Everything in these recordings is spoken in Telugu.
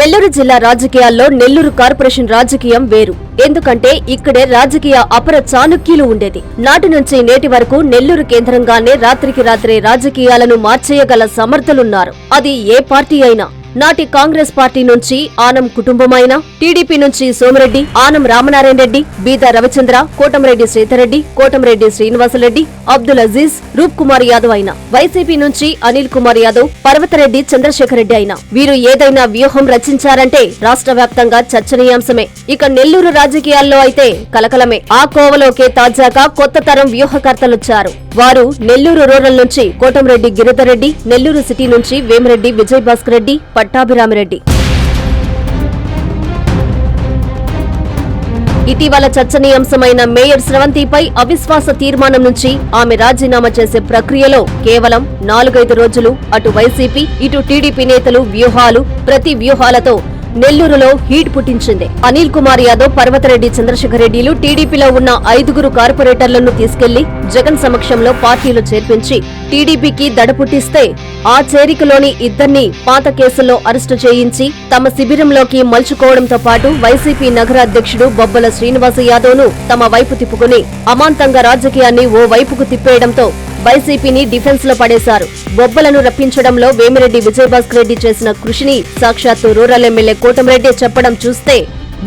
నెల్లూరు జిల్లా రాజకీయాల్లో నెల్లూరు కార్పొరేషన్ రాజకీయం వేరు. ఎందుకంటే ఇక్కడే రాజకీయ అపర చాణుక్యులు ఉండేది. నాటి నుంచి నేటి వరకు నెల్లూరు కేంద్రంగానే రాత్రికి రాత్రే రాజకీయాలను మార్చేయగల సమర్థులున్నారు. అది ఏ పార్టీ అయినా. నాటి కాంగ్రెస్ పార్టీ నుంచి ఆనం కుటుంబమైన టీడీపీ నుంచి సోమిరెడ్డి ఆనం రామనారాయణ రెడ్డి బీదా రవిచంద్ర కోటంరెడ్డి శ్రీధర్రెడ్డి కోటంరెడ్డి శ్రీనివాసరెడ్డి అబ్దుల్ అజీజ్ రూప్ కుమార్ యాదవ్ అయిన. వైసీపీ నుంచి అనిల్ కుమార్ యాదవ్ పర్వతరెడ్డి చంద్రశేఖర్ రెడ్డి అయిన. వీరు ఏదైనా వ్యూహం రచించారంటే రాష్ట్ర వ్యాప్తంగా చర్చనీయాంశమే. ఇక నెల్లూరు రాజకీయాల్లో అయితే కలకలమే. ఆ కోవలోకే తాజాగా కొత్త తరం వ్యూహకర్తలొచ్చారు. వారు నెల్లూరు రూరల్ నుంచి కోటంరెడ్డి గిరిధరెడ్డి నెల్లూరు సిటీ నుంచి వేమిరెడ్డి విజయ్ భాస్కర్ రెడ్డి పట్టాభిరామిరెడ్డి. ఇటీవల చర్చనీయాంశమైన మేయర్ స్రవంతిపై అవిశ్వాస తీర్మానం నుంచి ఆమె రాజీనామా చేసే ప్రక్రియలో కేవలం నాలుగైదు రోజులు అటు వైసీపీ ఇటు టీడీపీ నేతలు వ్యూహాలు ప్రతి వ్యూహాలతో నెల్లూరులో హీట్ పుట్టించింది. అనిల్ కుమార్ యాదవ్ పర్వతరెడ్డి చంద్రశేఖర్ రెడ్డిలు టీడీపీలో ఉన్న ఐదుగురు కార్పొరేటర్లను తీసుకెళ్ళి జగన్ సమక్షంలో పార్టీలో చేర్పించి టీడీపీకి దడ పుట్టిస్తే ఆ చేరికలోని ఇద్దరిని పాత కేసుల్లో అరెస్టు చేయించి తమ శిబిరంలోకి మలుచుకోవడంతో పాటు వైసీపీ నగర అధ్యక్షుడు బొబ్బల శ్రీనివాస యాదవ్ను తమ వైపు తిప్పుకుని అమాంతంగా రాజకీయాన్ని ఓ వైపుకు తిప్పేయడంతో వైసీపీని డిఫెన్స్లో పడేశారు. బొబ్బలను రప్పించడంలో వేమిరెడ్డి విజయభాస్కర్ రెడ్డి చేసిన కృషిని సాక్షాత్తు రూరల్ ఎమ్మెల్యే కోటమిరెడ్డి చెప్పడం చూస్తే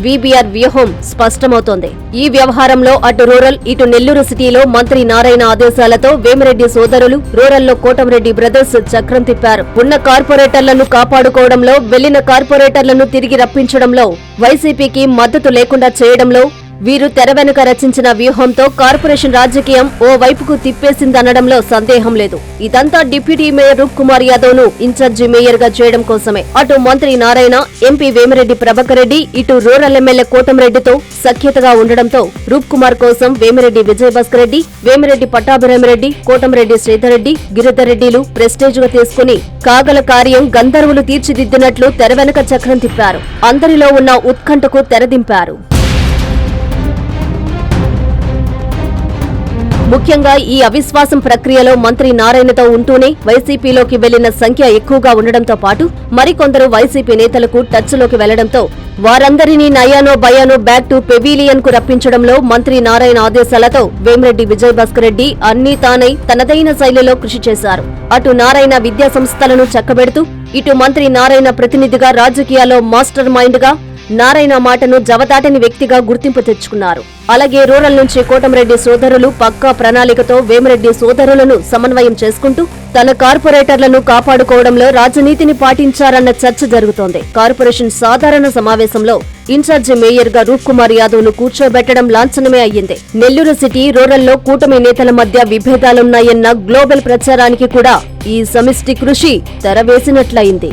వీబీఆర్ వ్యూహం స్పష్టమవుతోంది. ఈ వ్యవహారంలో అటు రూరల్ ఇటు నెల్లూరు సిటీలో మంత్రి నారాయణ ఆదేశాలతో వేమిరెడ్డి సోదరులు రూరల్లో కోటంరెడ్డి బ్రదర్స్ చక్రం తిప్పారు. ఉన్న కార్పొరేటర్లను కాపాడుకోవడంలో వెళ్ళిన కార్పొరేటర్లను తిరిగి రప్పించడంలో వైసీపీకి మద్దతు లేకుండా చేయడంలో వీరు తెర వెనుక రచించిన వ్యూహంతో కార్పొరేషన్ రాజకీయం ఓ వైపుకు తిప్పేసిందనడంలో సందేహం లేదు. ఇదంతా డిప్యూటీ మేయర్ రూప్ కుమార్ యాదవ్ను ఇన్ఛార్జి మేయర్గా చేయడం కోసమే. అటు మంత్రి నారాయణ ఎంపీ వేమిరెడ్డి ప్రభాకర్ రెడ్డి ఇటు రూరల్ ఎమ్మెల్యే కోటంరెడ్డితో సఖ్యతగా ఉండడంతో రూప్ కుమార్ కోసం వేమిరెడ్డి విజయభాస్కర్ రెడ్డి వేమిరెడ్డి పట్టాభిరామిరెడ్డి కోటంరెడ్డి శ్రీధర్ రెడ్డి గిరిధర్ రెడ్డిలు ప్రెస్టేజ్గా తీసుకుని కాగల కార్యం గంధర్వులు తీర్చిదిద్దినట్లు తెర వెనుక చక్రం తిప్పారు. అందరిలో ఉన్న ఉత్కంఠకు తెరదింపారు. ముఖ్యంగా ఈ అవిశ్వాసం ప్రక్రియలో మంత్రి నారాయణతో ఉంటూనే వైసీపీలోకి వెళ్ళిన సంఖ్య ఎక్కువగా ఉండడంతో పాటు మరికొందరు వైసీపీ నేతలకు టచ్లోకి వెళ్ళడంతో వారందరినీ నయానో భయానో బ్యాక్ టు పెవీలియన్కు రప్పించడంలో మంత్రి నారాయణ ఆదేశాలతో వేమిరెడ్డి విజయభాస్కర్ రెడ్డి అన్నీ తానై తనదైన శైలిలో కృషి చేశారు. అటు నారాయణ విద్యా సంస్థలను చక్కబెడుతూ ఇటు మంత్రి నారాయణ ప్రతినిధిగా రాజకీయాల్లో మాస్టర్ మైండ్గా నారాయణ మాటను జవదాటని వ్యక్తిగా గుర్తింపు తెచ్చుకున్నారు. అలాగే రూరల్ నుంచి కోటంరెడ్డి సోదరులు పక్కా ప్రణాళికతో వేమిరెడ్డి సోదరులను సమన్వయం చేసుకుంటూ తన కార్పొరేటర్లను కాపాడుకోవడంలో రాజనీతిని పాటించారన్న చర్చ జరుగుతోంది. కార్పొరేషన్ సాధారణ సమావేశంలో ఇన్ఛార్జి మేయర్గా రూప్ కుమార్ యాదవ్ను కూర్చోబెట్టడం లాంఛనమే అయ్యింది. నెల్లూరు సిటీ రూరల్లో కూటమి నేతల మధ్య విభేదాలున్నాయన్న గ్లోబల్ ప్రచారానికి కూడా ఈ సమిష్టి కృషి తెరవేసినట్లయింది.